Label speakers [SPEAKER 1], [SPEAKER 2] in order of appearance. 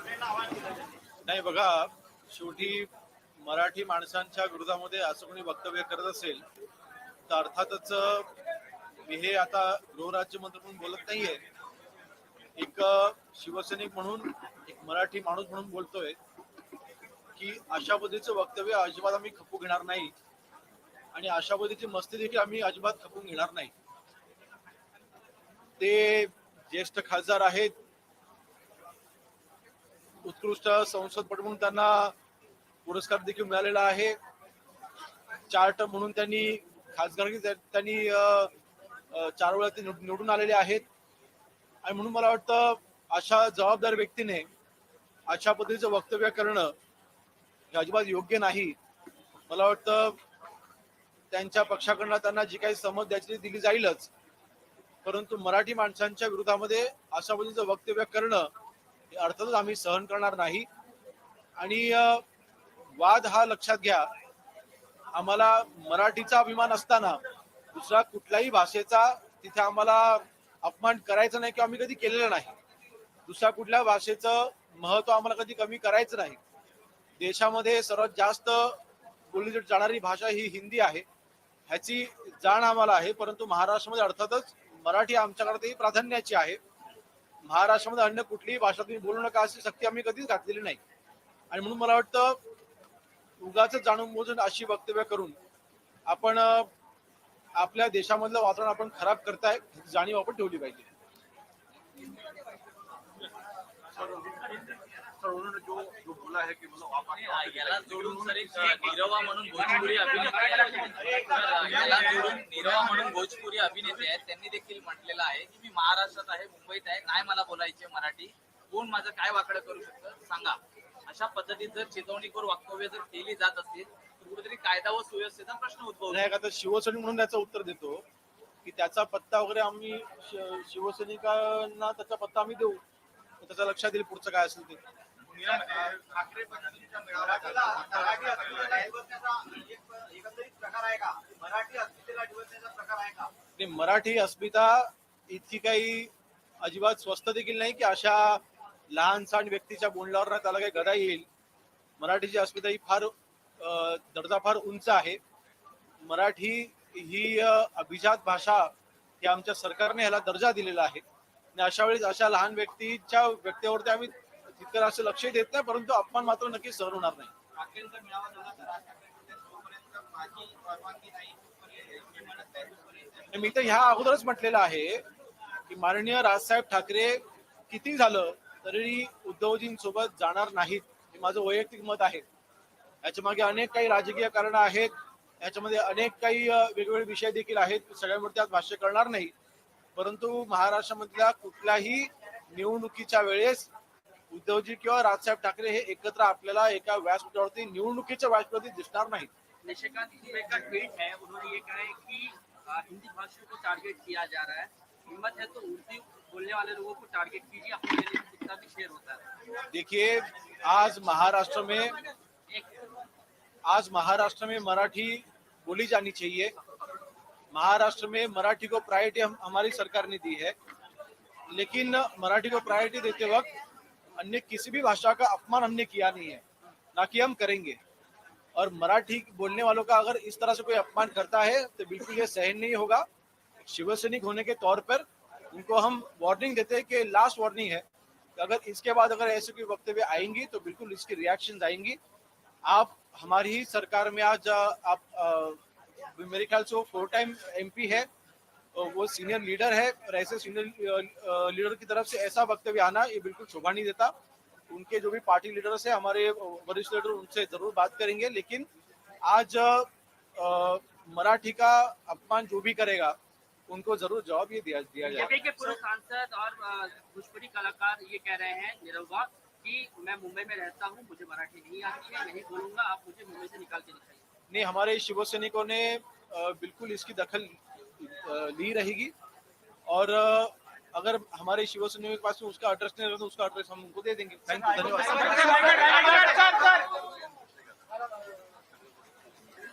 [SPEAKER 1] नाही बघा शेवटी मराठी माणसांच्या विरोधामध्ये असं कोणी वक्तव्य करत असेल तर अर्थातच मी हे आता गृहराज्यमंत्री म्हणून बोलत नाहीये. एक शिवसैनिक म्हणून एक मराठी माणूस म्हणून बोलतोय की अशा पद्धतीचं वक्तव्य अजिबात आम्ही खपू घेणार नाही आणि अशा पद्धतीची मस्ती देखील आम्ही अजिबात खपून घेणार नाही. ते ज्येष्ठ खासदार आहेत उत्कृष्ट संसदपटू म्हणून त्यांना पुरस्कार देखील मिळालेला आहे. चार्ट म्हणून त्यांनी खासदारकी त्यांनी चार वेळा ते निवडून आलेले आहेत. आणि म्हणून मला वाटतं अशा जबाबदार व्यक्तीने अशा पद्धतीचं वक्तव्य करणं हे अजिबात योग्य नाही. मला वाटतं त्यांच्या पक्षाकडनं त्यांना जी काही समज द्यायची ती दिली जाईलच. परंतु मराठी माणसांच्या विरोधामध्ये अशा पद्धतीचं वक्तव्य करणं अर्थातच आम्ही सहन करणार नाही. आणि वाद हा लक्षात घ्या. आम्हाला मराठीचा अभिमान असताना दुसरा कुठल्याही भाषेचा तिथे आम्हाला अपमान करायचा नाही किंवा आम्ही कधी केलेलं नाही. दुसऱ्या कुठल्या भाषेचं महत्त्व आम्हाला कधी कमी करायचं नाही. देशामध्ये सर्वात जास्त बोलली जाणारी भाषा ही हिंदी आहे. ह्याची जाण आम्हाला आहे परंतु महाराष्ट्रामध्ये अर्थातच मराठी आमच्याकडे प्राधान्याची आहे. महाराष्ट्रामध्ये अन्य कुठलीही भाषा तुम्ही बोलू नका अशी सक्ती आम्ही कधीच घातलेली नाही. आणि म्हणून मला वाटतं उगाच जाणून मोजून अशी वक्तव्य करून आपण आपल्या देशामधलं वातावरण आपण खराब करताय जाणीव आपण ठेवली पाहिजे.
[SPEAKER 2] सर उन्होंने जो जो बोला है कि मतलब आप
[SPEAKER 3] याला जोडून सर एक नीरवा म्हणून भोजपुरी अभिनेते याला जोडून नीरवा म्हणून भोजपुरी अभिनेते आहेत. त्यांनी देखील म्हटलेलं आहे की मी महाराष्ट्रात आहे मुंबईत आहे नाही मला बोलायचे मराठी. कोण माझं काय वाकडं करू शकतं? सांगा. अशा पद्धतीत जर चितवणीखोर वक्तव्य जर केली जात असतील तर कुठेतरी कायदा व सुव्यवस्थेचा प्रश्न उद्भवतो.
[SPEAKER 1] नाही आता शिवसैनिक म्हणून त्याचं उत्तर देतो की त्याचा पत्ता वगैरे आम्ही शिवसैनिकांना त्याचा पत्ता आम्ही देऊ. तर त्याच्या लक्षात येईल पुढचं काय असेल ते.
[SPEAKER 2] मराठी मराठी
[SPEAKER 1] अस्मिता इतकी काही अजिबात स्वस्त देखील नाही की अशा लहान व्यक्तीच्या बोंडल्यावर त्याला काही गदा येईल. मराठीची अस्मिता ही फार दर्जा फार उंच आहे. मराठी ही अभिजात भाषा ही आमच्या सरकारने ह्याला दर्जा दिलेला आहे. आणि अशा वेळेस अशा लहान व्यक्तीच्या व्यक्तीवरती आम्ही तितकं असं लक्ष देत नाही परंतु अपमान मात्र नक्की सहन होणार नाही.
[SPEAKER 2] मी
[SPEAKER 1] तर ह्या अगोदरच म्हटलेलं आहे की माननीय राजसाहेब ठाकरे किती झालं तरी उद्धवजींसोबत जाणार नाहीत हे माझं वैयक्तिक मत आहे. याच्या मागे अनेक काही राजकीय कारण आहेत याच्यामध्ये अनेक काही वेगवेगळे विषय देखील आहेत सगळ्यांवरती आज भाष्य करणार नाही. परंतु महाराष्ट्रामधल्या कुठल्याही निवडणुकीच्या वेळेस उद्धवजी किंवा राजसाहेब ठाकरे हे एकत्र आपल्याला एका व्यासपीठावरती निवडणुकीच्या व्यासपीठावरती दिसणार नाहीत.
[SPEAKER 4] निशिकांत दुबे का ट्वीट है? उन्होंने ये कहा है कि हिंदी भाषियों को टारगेट किया जा रहा है। हिम्मत है तो उर्दू बोलने वाले लोगों को टारगेट कीजिए अपने लिए कितना भी शेयर होता है।
[SPEAKER 1] देखिए आज महाराष्ट्र में आज महाराष्ट्र में मराठी बोली जानी चाहिए। महाराष्ट्र में मराठी को प्रायोरिटी हम हमारी सरकार ने दी है। लेकिन मराठी को प्रायोरिटी देते वक्त अन्य किसी भी भाषा का अपमान हमने किया नहीं है ना कि हम करेंगे। और मराठी बोलने वालों का अगर इस तरह से कोई अपमान करता है तो बिल्कुल ये सहन नहीं होगा। शिवसैनिक होने के तौर पर उनको हम वार्निंग देते हैं कि लास्ट वार्निंग है। कि अगर इसके बाद अगर ऐसे कोई वक्तव्य आएँगी तो बिल्कुल इसकी रिएक्शन आएँगी। आप हमारी ही सरकार में आज आप अ, मेरे ख्याल से वो फोर टाइम एमपी है। वो सीनियर लीडर है और ऐसे सीनियर लीडर की तरफ़ से ऐसा वक्तव्य आना ये बिल्कुल शोभा नहीं देता। उनके जो भी पार्टी लीडर्स है हमारे वरिष्ठ लीडर उनसे ज़रूर बात करेंगे लेकिन आज मराठी का अपमान जो भी करेगा उनको ज़रूर जवाब ये दिया दिया
[SPEAKER 4] बीजेपी के पूर्व सांसद और भोजपुरी कलाकार ये कह रहे हैं निरहुआ कि मैं मुंबई में रहता हूँ मुझे मराठी नहीं आती है नहीं बोलूँगा आप मुझे मुंबई से निकाल के दिखाइए।
[SPEAKER 1] नहीं हमारे शिवसैनिकों ने बिल्कुल इसकी दखल ली रहेगी। और अगर हमारे शिवसेना के पास में उसका एड्रेस नहीं रहेगा तो उसका एड्रेस हम उनको दे देंगे। थैंक यू धन्यवाद।